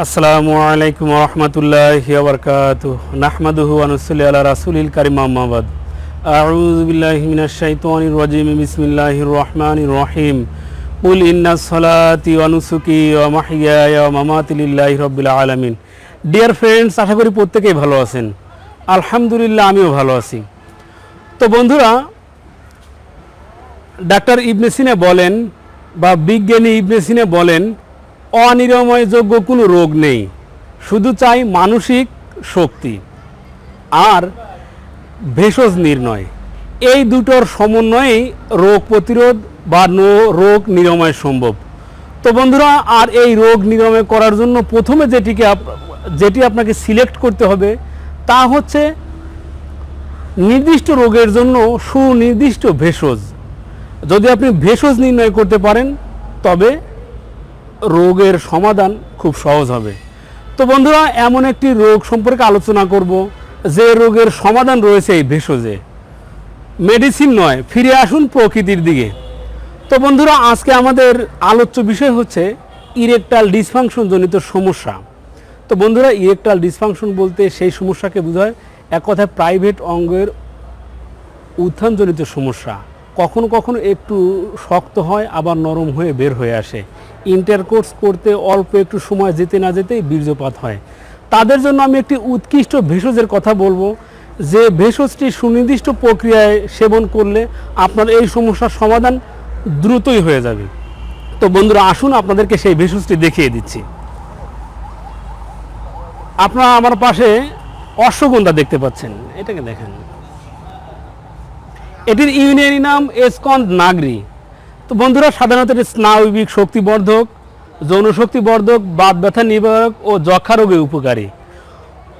আসসালামু আলাইকুম রহমতুল্লাহ বরকাত নাহমাদুহু আনুসুল্লি আল্লাহ রাসুলিল কারিম আহমাবাদ আউযু বিল্লাহি মিনাশ শাইতানির রাজিম, বিসমিল্লাহির রহমানির রহিম। কুল ইন্না সলাতি ওয়া নুসুকি ওয়া মাহইয়ায়া ওয়া মামাতি লিল্লাহি রাব্বিল আলামিন। ডিয়ার ফ্রেন্ডস আশা করি প্রত্যেকেই ভালো আছেন। আলহামদুলিল্লাহ, আমিও ভালো আছি। তো বন্ধুরা, ডাক্তার ইবনে সিনে বলেন বা বিজ্ঞানী ইবনে সিনে বলেন অনিরাময়যোগ্য কোনো রোগ নেই। শুধু চাই মানসিক শক্তি। আর ভেষজ নির্ণয়। এই দুটোর সমন্বয়েই রোগ প্রতিরোধ বা নো- রোগ নিরাময় সম্ভব। তো বন্ধুরা, আর এই রোগ নিরাময় করার জন্য প্রথমে যেটিকে যেটি আপনাকে সিলেক্ট করতে হবে, তা হচ্ছে নির্দিষ্ট রোগের জন্য সুনির্দিষ্ট ভেষজ। যদি আপনি ভেষজ নির্ণয় করতে পারেন, তবে রোগের সমাধান খুব সহজ হবে। তো বন্ধুরা, এমন একটি রোগ সম্পর্কে আলোচনা করব, যে রোগের সমাধান রয়েছে এই ভেষজে। মেডিসিন নয়, ফিরে আসুন প্রকৃতির দিকে। তো বন্ধুরা, আজকে আমাদের আলোচ্য বিষয় হচ্ছে ইরেকটাল ডিসফাংশন জনিত সমস্যা। তো বন্ধুরা ইরেকটাল ডিসফাংশন বলতে সেই সমস্যাকে বোঝায়, এক কথায় প্রাইভেট অঙ্গের উত্থানজনিত সমস্যা। কখনো কখনো একটু শক্ত হয়, আবার নরম হয়ে বের হয়ে আসে। ইন্টারকোর্স করতে অল্প একটু সময় যেতে না যেতেই বীর্যপাত হয়। তাদের জন্য আমি একটি উৎকৃষ্ট ভেষজের কথা বলব, যে ভেষজটি সুনির্দিষ্ট প্রক্রিয়ায় সেবন করলে আপনার এই সমস্যার সমাধান দ্রুতই হয়ে যাবে। তো বন্ধুরা, আসুন আপনাদেরকে সেই ভেষজটি দেখিয়ে দিচ্ছি। আপনারা আমার পাশে অশ্বগন্ধা দেখতে পাচ্ছেন। এটাকে দেখেন। এটির ইউনিয়নি নাম এসকন্দ নাগরি। তো বন্ধুরা, সাধারণত এটি স্নায়বিক শক্তিবর্ধক, যৌন শক্তিবর্ধক, বাত ব্যথা নিবারক ও যক্ষা রোগে উপকারী।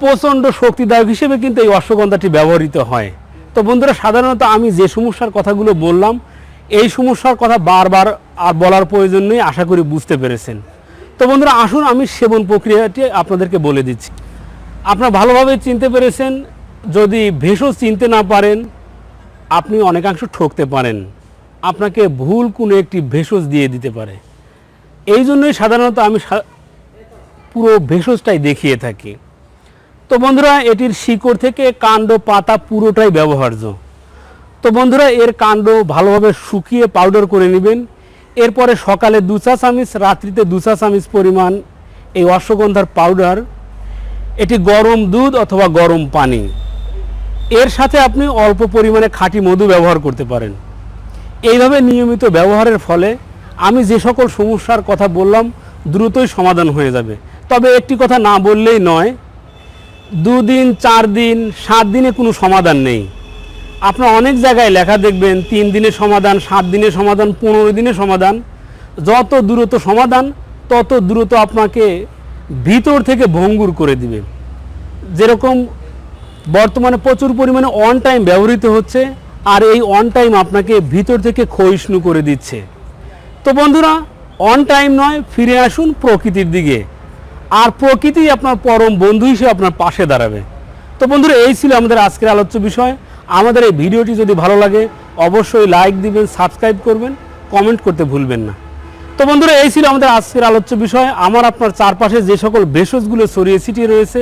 প্রচণ্ড শক্তিদায়ক হিসেবে কিন্তু এই অশ্বগন্ধাটি ব্যবহৃত হয়। তো বন্ধুরা, সাধারণত আমি যে সমস্যার কথাগুলো বললাম, এই সমস্যার কথা বারবার আর বলার প্রয়োজন নেই, আশা করি বুঝতে পেরেছেন। তো বন্ধুরা, আসুন আমি সেবন প্রক্রিয়াটি আপনাদেরকে বলে দিচ্ছি। আপনারা ভালোভাবে চিনতে পেরেছেন, যদি ভেষজ চিনতে না পারেন আপনি অনেকাংশ ঠকতে পারেন। আপনাকে ভুল কোনো একটি ভেষজ দিয়ে দিতে পারে। এই জন্যই সাধারণত আমি পুরো ভেষজটাই দেখিয়ে থাকি। তো বন্ধুরা, এটির শিকড় থেকে কাণ্ড পাতা পুরোটাই ব্যবহার্য। তো বন্ধুরা, এর কাণ্ড ভালোভাবে শুকিয়ে পাউডার করে নেবেন। এরপরে সকালে দু চা চামিচ, রাত্রিতে দু চা চামিচ পরিমাণ এই অশ্বগন্ধার পাউডার। এটি গরম দুধ অথবা গরম পানি। এর সাথে আপনি অল্প পরিমাণে খাঁটি মধু ব্যবহার করতে পারেন। এইভাবে নিয়মিত ব্যবহারের ফলে আমি যে সকল সমস্যার কথা বললাম, দ্রুতই সমাধান হয়ে যাবে। তবে একটি কথা না বললেই নয়, দুদিন চার দিন সাত দিনে কোনো সমাধান নেই। আপনার অনেক জায়গায় লেখা দেখবেন, তিন দিনের সমাধান, সাত দিনের সমাধান, পনেরো দিনের সমাধান। যত দ্রুত সমাধান, তত দ্রুত আপনাকে ভিতর থেকে ভঙ্গুর করে দিবে। যেরকম বর্তমানে প্রচুর পরিমাণে অন টাইম ব্যবহৃত হচ্ছে, আর এই অন টাইম আপনাকে ভিতর থেকে ক্ষয়িষ্ণু করে দিচ্ছে। তো বন্ধুরা অন টাইম নয়, ফিরে আসুন প্রকৃতির দিকে। আর প্রকৃতি আপনার পরম বন্ধু হিসেবে আপনার পাশে দাঁড়াবে। তো বন্ধুরা, এই ছিল আমাদের আজকের আলোচ্য বিষয়। আমাদের এই ভিডিওটি যদি ভালো লাগে, অবশ্যই লাইক দিবেন সাবস্ক্রাইব করবেন কমেন্ট করতে ভুলবেন না। তো বন্ধুরা, এই ছিল আমাদের আজকের আলোচ্য বিষয়। আমার আপনার চারপাশে যে সকল ভেষজগুলো ছড়িয়ে ছিটিয়ে রয়েছে